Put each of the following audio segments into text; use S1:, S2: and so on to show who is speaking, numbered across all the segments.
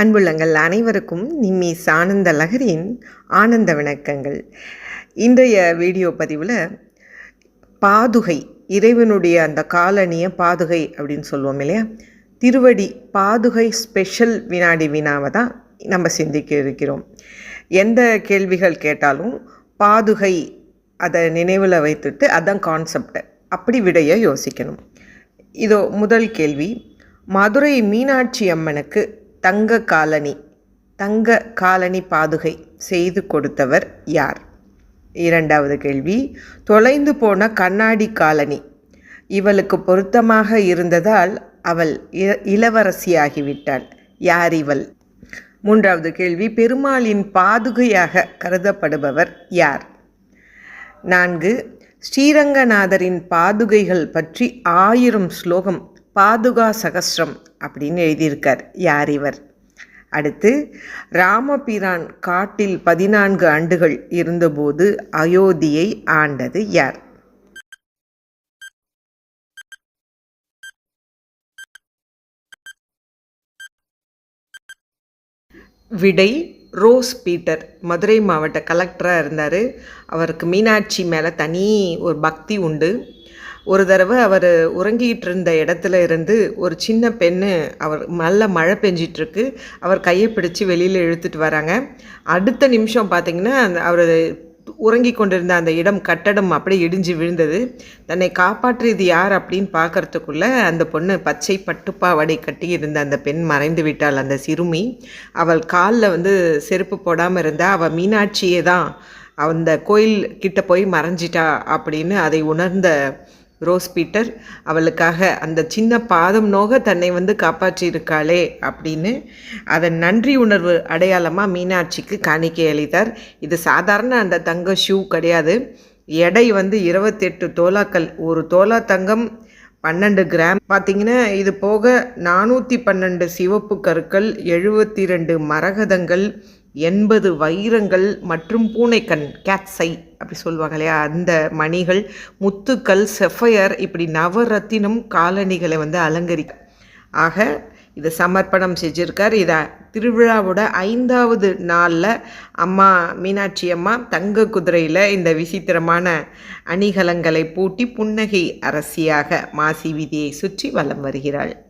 S1: அன்புள்ளங்கள் அனைவருக்கும் நிம்மிஸ் ஆனந்த லகரியின் ஆனந்த வணக்கங்கள். இன்றைய வீடியோ பதிவில் பாதுகை இறைவனுடைய அந்த காலணிய பாதுகை அப்படின்னு சொல்லுவோம் இல்லையா? திருவடி பாதுகை ஸ்பெஷல் வினாடி வினாவை தான் நம்ம சிந்திக்க இருக்கிறோம். எந்த கேள்விகள் கேட்டாலும் பாதுகை அதை நினைவில் வைத்துட்டு அதான் கான்செப்ட் அப்படி விடைய யோசிக்கணும். இதோ முதல் கேள்வி மதுரை மீனாட்சி அம்மனுக்கு தங்க காலனி தங்க காலனி பாதுகை செய்து கொடுத்தவர் யார்? இரண்டாவது கேள்வி தொலைந்து போன கண்ணாடி காலனி. இவளுக்கு பொருத்தமாக இருந்ததால் அவள் இ- இளவரசியாகிவிட்டாள். யார் இவள்? மூன்றாவது கேள்வி பெருமாளின் பாதுகையாக கருதப்படுபவர் யார்? நான்கு ஸ்ரீரங்கநாதரின் பாதுகைகள் பற்றி ஆயிரம் ஸ்லோகம் பாதுகா சகசிரம் அப்படின்னு எழுதியிருக்கார். யார் இவர்? அடுத்து ராமபிரான் காட்டில் பதினான்கு ஆண்டுகள் இருந்தபோது அயோத்தியை ஆண்டது யார்? விடை ரோஸ் பீட்டர். மதுரை மாவட்ட கலெக்டராக இருந்தார். அவருக்கு மீனாட்சி மேலே தனி ஒரு பக்தி உண்டு. ஒரு தடவை அவர் உறங்கிட்டு இருந்த இடத்துல இருந்து ஒரு சின்ன பெண்ணு அவர் நல்ல மழை பெஞ்சிட்ருக்கு அவர் கையை பிடிச்சி வெளியில் இழுத்துட்டு வராங்க. அடுத்த நிமிஷம் பார்த்தீங்கன்னா அந்த அவர் உறங்கி கொண்டிருந்த அந்த இடம் கட்டடம் அப்படியே இடிஞ்சு விழுந்தது. தன்னை காப்பாற்றியது யார் அப்படின்னு பார்க்கறதுக்குள்ளே அந்த பொண்ணு பச்சை பட்டுப்பாவடை கட்டி இருந்த அந்த பெண் மறைந்து விட்டாள் அந்த சிறுமி. அவள் காலில் வந்து செருப்பு போடாமல் இருந்தா அவள் மீனாட்சியே தான் அந்த கோயில் கிட்ட போய் மறைஞ்சிட்டா அப்படின்னு அதை உணர்ந்த ரோஸ் பீட்டர் அவளுக்காக அந்த சின்ன பாதம் நோக தன்னை வந்து காப்பாற்றியிருக்காளே அப்படின்னு அதன் நன்றி உணர்வு அடையாளமாக மீனாட்சிக்கு காணிக்கை அளித்தார். இது சாதாரண அந்த தங்க ஷூ கிடையாது. எடை வந்து இருபத்தெட்டு தோலாக்கள். ஒரு தோலா தங்கம் பன்னெண்டு கிராம். பார்த்தீங்கன்னா இது போக நானூற்றி பன்னெண்டு சிவப்பு கற்கள் எழுபத்தி ரெண்டு மரகதங்கள் எண்பது வைரங்கள் மற்றும் பூனைக்கண் கேட்ஸை அப்படி சொல்லுவாங்க இல்லையா? அந்த மணிகள் முத்துக்கள் செஃபயர் இப்படி நவரத்தினம் காலணிகளை வந்து அலங்கரிக்க ஆக இதை சமர்ப்பணம் செஞ்சுருக்கார். இதை திருவிழாவோட ஐந்தாவது நாளில் அம்மா மீனாட்சி அம்மா தங்க குதிரையில் இந்த விசித்திரமான அணிகலங்களை பூட்டி புன்னகை அரசியாக மாசி வீதியை சுற்றி வலம் வருகிறாள்.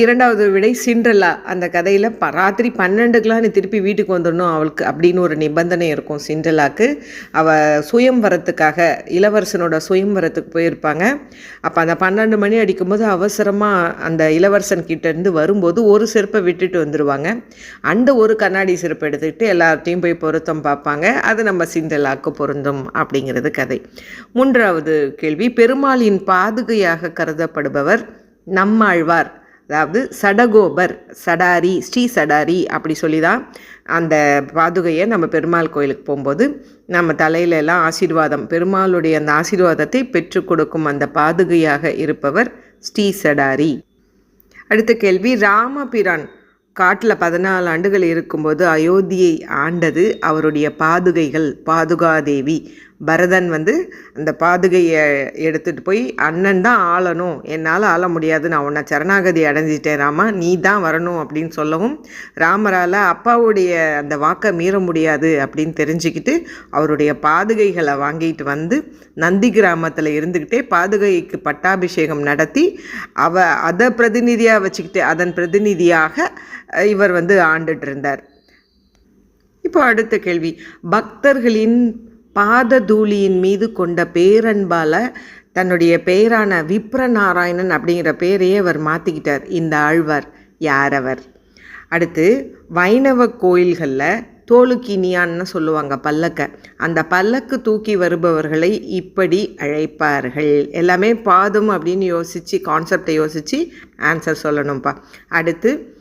S1: இரண்டாவது விடை சிண்ட்ரல்லா அந்த கதையில் ராத்திரி பன்னெண்டுக்கெலாம் நீ திருப்பி வீட்டுக்கு வந்துடணும் அவளுக்கு அப்படின்னு ஒரு நிபந்தனை இருக்கும் சிண்ட்ரலாக்கு. அவள் சுயம்வரத்துக்காக இளவரசனோட சுயம்வரத்துக்கு போயிருப்பாங்க. அப்போ அந்த பன்னெண்டு மணி அடிக்கும்போது அவசரமாக அந்த இளவரசன் கிட்டேருந்து வரும்போது ஒரு செருப்பை விட்டுட்டு வந்துடுவாங்க அந்த ஒரு கண்ணாடி செருப்பை எடுத்துக்கிட்டு எல்லார்ட்டையும் போய் பொருத்தம் பார்ப்பாங்க. அது நம்ம சிண்ட்ரலாக்கு பொருந்தும் அப்படிங்கிறது கதை. மூன்றாவது கேள்வி பெருமாளின் பாதுகையாக கருதப்படுபவர் நம்மாழ்வார். அதாவது சடகோபர் சடாரி ஸ்ரீ சடாரி அப்படி சொல்லி தான் அந்த பாதுகையை நம்ம பெருமாள் கோயிலுக்கு போகும்போது நம்ம தலையில எல்லாம் ஆசீர்வாதம் பெருமாளுடைய அந்த ஆசீர்வாதத்தை பெற்று கொடுக்கும் அந்த பாதுகையாக இருப்பவர் ஸ்ரீ சடாரி. அடுத்த கேள்வி ராமபிரான் காட்டில் பதினாலு ஆண்டுகள் இருக்கும்போது அயோத்தியை ஆண்டது அவருடைய பாதுகைகள் பாதுகாதேவி பரதன் வந்து அந்த பாதுகையை எடுத்துகிட்டு போய் அண்ணன் தான் ஆளணும். என்னால் ஆள முடியாது. நான் உன்னை சரணாகதி அடைஞ்சிட்டேன் ராமா. நீ தான் வரணும் அப்படின்னு சொல்லவும் ராமரால் அப்பாவுடைய அந்த வாக்கை மீற முடியாது அப்படின்னு தெரிஞ்சுக்கிட்டு அவருடைய பாதுகைகளை வாங்கிட்டு வந்து நந்தி கிராமத்தில் இருந்துக்கிட்டே பாதுகைக்கு பட்டாபிஷேகம் நடத்தி அவ அதை பிரதிநிதியாக வச்சுக்கிட்டு அதன் பிரதிநிதியாக இவர் வந்து ஆண்டுட்டு இருந்தார். இப்போ அடுத்த கேள்வி. பக்தர்களின் பாததூளியின் மீது கொண்ட பேரன்பால் தன்னுடைய பெயரான விப்ரநாராயணன் அப்படிங்கிற பேரையே அவர் மாற்றிக்கிட்டார் இந்த ஆழ்வார் யார் அவர்? அடுத்து வைணவ கோயில்களில் தோலுக்கினியான்னு சொல்லுவாங்க பல்லக்க. அந்த பல்லக்கு தூக்கி வருபவர்களை இப்படி அழைப்பார்கள். எல்லாமே பாதம் அப்படின்னு யோசித்து கான்செப்டை யோசித்து ஆன்சர் சொல்லணும்ப்பா அடுத்து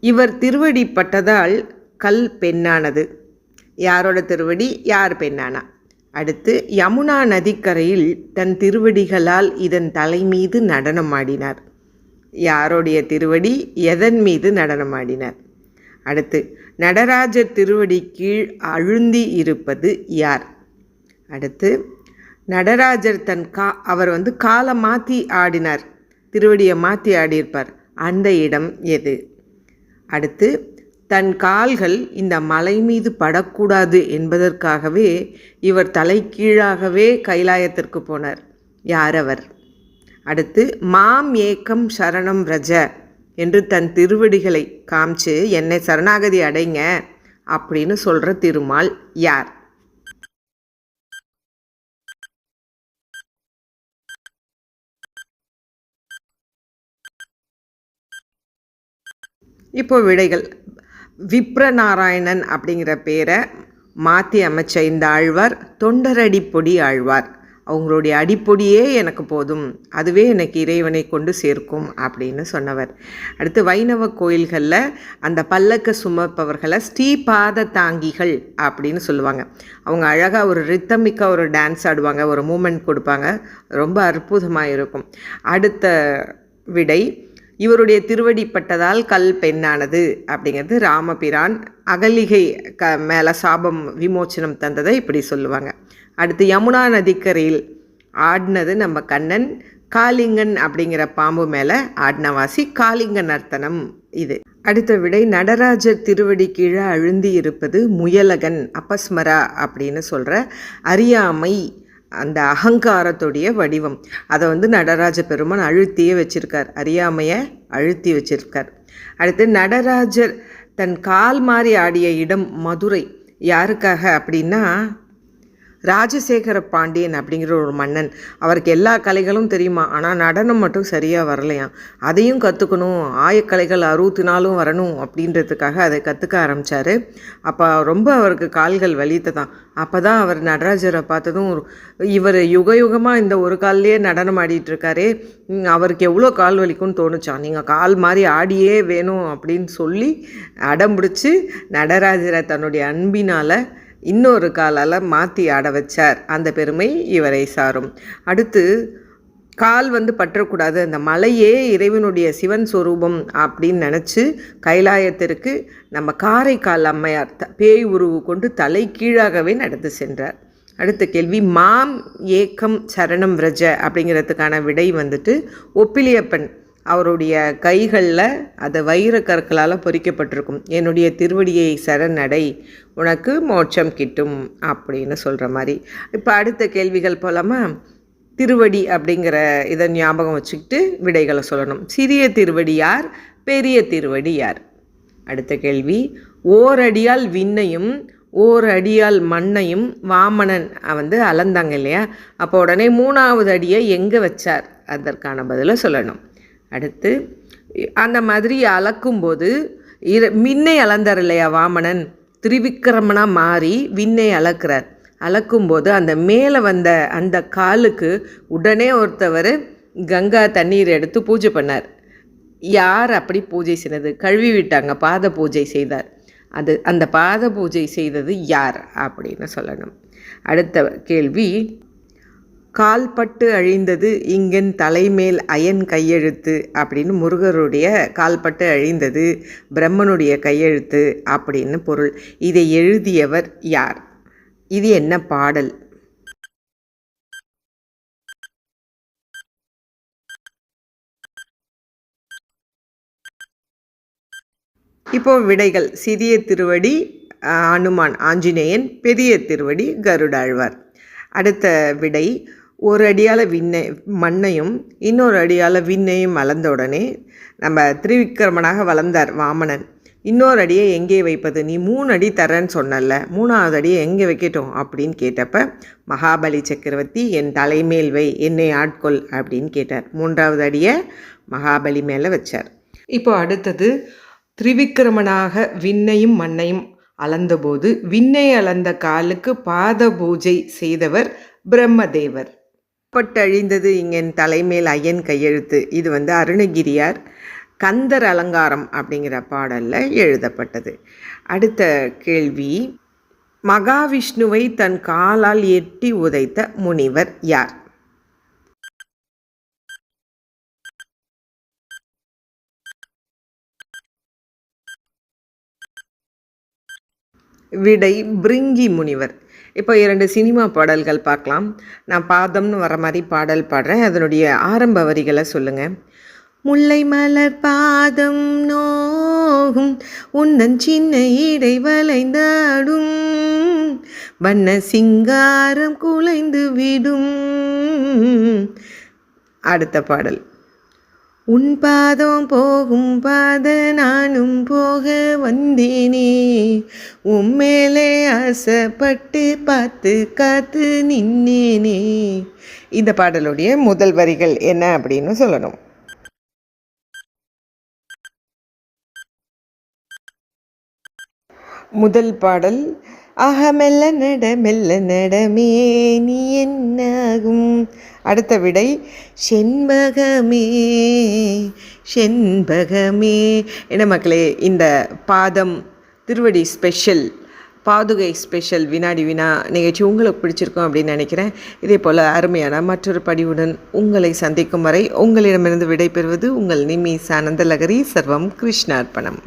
S1: இவர் திருவடி பட்டதால் கல் பெண்ணானது. யாரோட திருவடி? யார் பெண்ணானா? அடுத்து யமுனா நதிக்கரையில் தன் திருவடிகளால் இதன் தலை மீது நடனமாடினார் யாருடைய திருவடி? எதன் மீது நடனமாடினார் அடுத்து நடராஜர் திருவடி கீழ் அழுந்தி இருப்பது யார்? அடுத்து நடராஜர் தன் கா அவர் வந்து காலை மாற்றி ஆடினார். திருவடியை மாற்றி ஆடியிருப்பார். அந்த இடம் எது? அடுத்து தன் கால்கள் இந்த மலை மீது படக்கூடாது என்பதற்காகவே இவர் தலைக்கீழாகவே கைலாயத்திற்கு போனார். யார் அவர் அடுத்து மாம் ஏக்கம் சரணம் ரஜ என்று தன் திருவடிகளை காமிச்சு என்னை சரணாகதி அடைங்க அப்படின்னு சொல்கிற திருமால் யார்? இப்போ விடைகள். விப்ரநாராயணன் அப்படிங்கிற பேரை மாற்றி அமைச்ச இந்த ஆழ்வார் தொண்டரடிப்பொடி ஆழ்வார். அவங்களுடைய அடிப்பொடியே எனக்கு போதும். அதுவே எனக்கு இறைவனை கொண்டு சேர்க்கும் அப்படின்னு சொன்னவர். அடுத்து வைணவ கோயில்களில் அந்த பல்லக்க சுமப்பவர்களை ஸ்ரீபாத தாங்கிகள் அப்படின்னு சொல்லுவாங்க. அவங்க அழகாக ஒரு ரித்தமிக்காக ஒரு டான்ஸ் ஆடுவாங்க ஒரு மூமெண்ட் கொடுப்பாங்க. ரொம்ப அற்புதமாக இருக்கும் அடுத்த விடை இவருடைய திருவடிப்பட்டதால் கல் பெண்ணானது அப்படிங்கிறது ராமபிரான் அகலிகை க மேலே சாபம் விமோச்சனம் தந்ததை இப்படி சொல்லுவாங்க. அடுத்து யமுனா நதிக்கரையில் ஆடினது நம்ம கண்ணன் காளிங்கன் அப்படிங்கிற பாம்பு மேலே ஆடினவாசி காளிங்க நர்த்தனம் இது. அடுத்த விடை நடராஜர் திருவடி கீழே அழுந்தி இருப்பது முயலகன் அபஸ்மரா அப்படின்னு சொல்கிற அறியாமை அந்த அகங்காரத்துடைய வடிவம். அதை வந்து நடராஜ பெருமான் அழுத்தியே வச்சிருக்கார். அறியாமையை அழுத்தி வச்சிருக்கார். அடுத்து நடராஜர் தன் கால் மாறி ஆடிய இடம் மதுரை. யாருக்காக அப்படின்னா ராஜசேகர பாண்டியன் அப்படிங்கிற ஒரு மன்னன். அவருக்கு எல்லா கலைகளும் தெரியுமா? ஆனால் நடனம் மட்டும் சரியாக வரலையாம் அதையும் கற்றுக்கணும் ஆயக்கலைகள் அறுபத்தி நாளும் வரணும் அப்படின்றதுக்காக அதை கற்றுக்க ஆரம்பித்தார் அப்போ ரொம்ப அவருக்கு கால்கள் வலித்ததான். அப்போ தான் அவர் நடராஜரை பார்த்ததும் இவர் யுக யுகமாக இந்த ஒரு கால்லையே நடனம் ஆடிட்டு இருக்காரே. அவருக்கு எவ்வளோ கால் வலிக்கும்னு தோணுச்சான் நீங்கள் கால் மாதிரி ஆடியே வேணும் அப்படின்னு சொல்லி அடம் பிடிச்சி நடராஜரை தன்னுடைய அன்பினால் இன்னொரு காலால் மாற்றி ஆட வச்சார். அந்த பெருமை இவரை சாரும். அடுத்து கால் வந்து பற்றக்கூடாது. அந்த மலையே இறைவனுடைய சிவன் சொரூபம் அப்படின்னு நினச்சி கைலாயத்திற்கு நம்ம காரைக்கால் அம்மையார் த பேய் உருவு கொண்டு தலை கீழாகவே நடந்து சென்றார். அடுத்த கேள்வி மாம் ஏக்கம் சரணம் விரஜ அப்படிங்கிறதுக்கான விடை வந்துட்டு ஒப்பிலியப்பன் அவருடைய கைகளில் அது வைர கற்களால் பொறிக்கப்பட்டிருக்கும். என்னுடைய திருவடியை சரணடை உனக்கு மோட்சம் கிட்டும் அப்படின்னு சொல்கிற மாதிரி. இப்போ அடுத்த கேள்விகள் போலாமா? திருவடி அப்படிங்கிற இதை ஞாபகம் வச்சுக்கிட்டு விடைகளை சொல்லணும். சிறிய திருவடி யார்? பெரிய திருவடி யார்? அடுத்த கேள்வி ஓரடியால் விண்ணையும் ஓர் அடியால் மண்ணையும் வாமனன் வந்து அளந்தாங்க இல்லையா? அப்போ உடனே மூணாவது அடியை எங்கே வச்சார்? அதற்கான பதிலை சொல்லணும். அடுத்து அந்த மாதிரி அளக்கும்போது இர மின்னை அளந்தார் இல்லையா வாமனன்? திரிவிக்கிரமனாக மாறி விண்ணை அளக்கிறார். அளக்கும்போது அந்த மேலே வந்த அந்த காலுக்கு உடனே ஒருத்தவர் கங்கா தண்ணீர் எடுத்து பூஜை பண்ணார். யார் அப்படி பூஜை செய்தது? கழுவி விட்டாங்க பாத பூஜை செய்தார். அது அந்த பாத பூஜை செய்தது யார் அப்படின்னு சொல்லணும். அடுத்த கேள்வி கால்பட்டு அழிந்தது இங்கன் தலைமேல் அயன் கையெழுத்து அப்படின்னு முருகருடைய கால்பட்டு அழிந்தது பிரம்மனுடைய கையெழுத்து அப்படின்னு பொருள். இதை எழுதியவர் யார்? இது என்ன பாடல்? இப்போ விடைகள். சிறிய திருவடி அனுமான் ஆஞ்சநேயன் பெரிய திருவடி கருடாழ்வார். அடுத்த விடை. ஒரு அடியால் விண்ணை மண்ணையும் இன்னொரு அடியால் விண்ணையும் வளர்ந்த உடனே நம்ம திருவிக்கிரமனாக வளர்ந்தார் வாமனன். இன்னொரு அடியை எங்கே வைப்பது? நீ மூணு அடி தரேன்னு சொன்னல மூணாவது அடியை எங்கே வைக்கட்டும் அப்படின்னு கேட்டப்ப மகாபலி சக்கரவர்த்தி என் தலைமேல் வை என்னை ஆட்கொள் அப்படின்னு கேட்டார். மூன்றாவது அடியை மகாபலி மேலே வச்சார். இப்போ அடுத்தது திரிவிக்கிரமனாக விண்ணையும் மண்ணையும் அளந்தபோது விண்ணை அளந்த காலுக்கு பாத பூஜை செய்தவர் பிரம்மதேவர். பட்டழிந்தது இங்கன் தலைமேல் ஐயன் கையெழுத்து. இது வந்து அருணகிரியார் கந்தர் அலங்காரம் அப்படிங்கிற பாடலில் எழுதப்பட்டது. அடுத்த கேள்வி மகாவிஷ்ணுவை தன் காலால் எட்டி உதைத்த முனிவர் யார்? விடை பிரிங்கி முனிவர். இப்போ இரண்டு சினிமா பாடல்கள் பார்க்கலாம். நான் பாதம்னு வர மாதிரி பாடல் பாடுறேன். அதனுடைய ஆரம்ப வரிகளை சொல்லுங்கள் முல்லை மலர் பாதம் நோகும் உன்னன் சின்ன இடை வளைந்தாடும் வண்ண சிங்காரம் குலைந்து விடும். அடுத்த பாடல். உன் பாதம் போகும் பாத நானும் போக வந்தேனே. உம்மேலே ஆசைப்பட்டு பார்த்து காத்து நின்னேனே. இந்த பாடலுடைய முதல் வரிகள் என்ன அப்படின்னு சொல்லணும். முதல் பாடல் ஆக மெல்ல நட மெல்ல நடமே நீ என்னாகும்? அடுத்த விடை செண்பகமே செண்பகமே. என்ன மக்களே இந்த பாதம் திருவடி ஸ்பெஷல் பாதுகை ஸ்பெஷல் வினாடி வினா நிகழ்ச்சி உங்களுக்கு பிடிச்சிருக்கும் அப்படின்னு நினைக்கிறேன். இதே போல் அருமையான மற்றொரு படிவுடன் உங்களை சந்திக்கும் வரை உங்களிடமிருந்து விடைபெறுவது உங்கள் நிமி சானந்தலகரி சர்வம் கிருஷ்ணார்ப்பணம்